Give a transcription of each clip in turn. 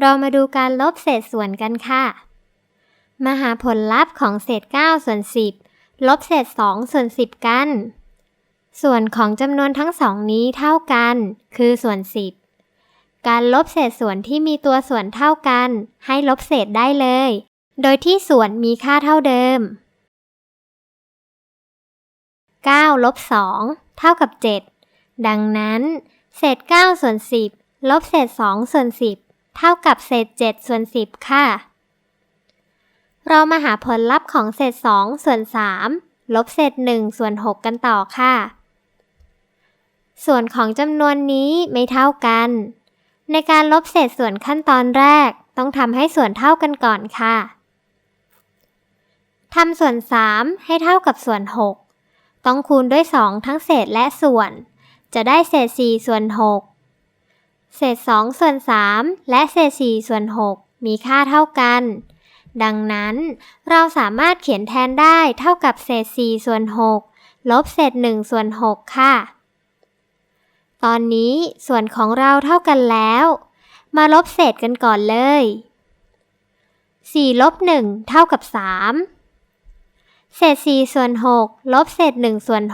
เรามาดูการลบเศษส่วนกันค่ะ มาหาผลลัพธ์ของเศษ 9 ส่วน 10 ลบเศษ 2 ส่วน 10 กัน ส่วนของจำนวนทั้งสองนี้เท่ากัน คือส่วน 10 การลบเศษส่วนที่มีตัวส่วนเท่ากัน ให้ลบเศษได้เลย โดยที่ส่วนมีค่าเท่าเดิม 9 ลบ 2 เท่ากับ 7 ดังนั้น เศษ 9 ส่วน 10 ลบเศษ 2 ส่วน 10 เท่ากับเศษ 7 ส่วน 10 ค่ะ เรามาหาผลลัพธ์ของเศษ 2 ส่วน 3 ลบเศษ 1 ส่วน 6 กันต่อค่ะ ส่วนของจำนวนนี้ไม่เท่ากัน ในการลบเศษส่วนขั้นตอนแรก ต้องทำให้ส่วนเท่ากันก่อนค่ะทำส่วน 3 ให้เท่ากับส่วน 6 ต้องคูณด้วย 2 ทั้งเศษและส่วน จะได้เศษ 4 ส่วน 6 เศษ 2 ส่วน 3 และเศษ 4 ส่วน 6 มีค่าเท่ากัน ดังนั้นเราสามารถเขียนแทนได้เท่ากับเศษ 4 ส่วน 6 ลบเศษ 1 ส่วน 6 ค่ะ ตอนนี้ส่วนของเราเท่ากันแล้ว มาลบเศษกันก่อนเลย 4 ลบ 1 เท่ากับ 3 เศษ 4 ส่วน 6 ลบเศษ 1 ส่วน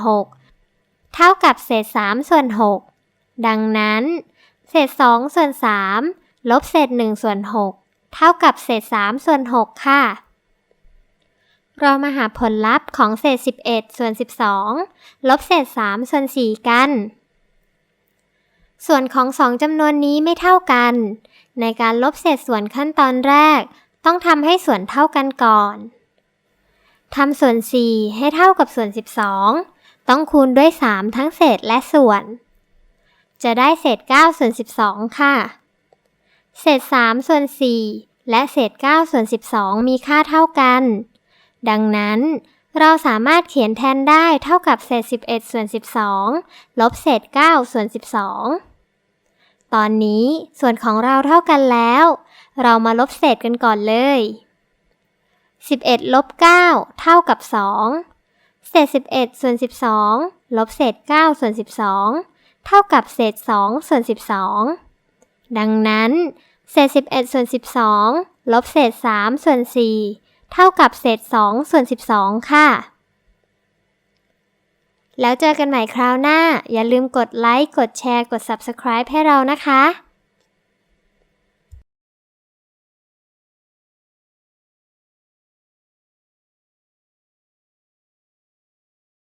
6 เท่ากับเศษ 3 ส่วน 6 ดังนั้น เศษ 2 ส่วน 3 ลบเศษ 1 ส่วน 6 เท่ากับเศษ 3 ส่วน 6 ค่ะ เรามาหาผลลัพธ์ของเศษ 11 ส่วน 12 ลบเศษ 3 ส่วน 4 กัน ส่วนของสองจำนวนนี้ไม่เท่ากัน ในการลบเศษส่วนขั้นตอนแรก ต้องทำให้ส่วนเท่ากันก่อนทำส่วน 4 ให้เท่ากับส่วน 12 ต้องคูณด้วย 3 ทั้งเศษและส่วน จะได้เศษ9ส่วน12 ค่ะ เศษ3ส่วน4และเศษ9ส่วน12 มีค่าเท่ากัน ดังนั้น เราสามารถเขียนแทนได้เท่ากับเศษ 11ส่วน12 ลบเศษ9ส่วน12 ตอนนี้ส่วนของเราเท่ากันแล้ว เรามาลบเศษกันก่อนเลย 11ลบ9เท่ากับ 2เศษ 11ส่วน12 ลบเศษ 9 ส่วน 12 เท่ากับเศษ 2 ส่วน 12 ดังนั้น เศษ 11 ส่วน 12 ลบเศษ 3 ส่วน 4 เท่ากับเศษ 2 ส่วน 12 ค่ะ แล้วเจอกันใหม่คราวหน้า อย่าลืมกดไลค์ กดแชร์ กด Subscribe ให้เรานะคะ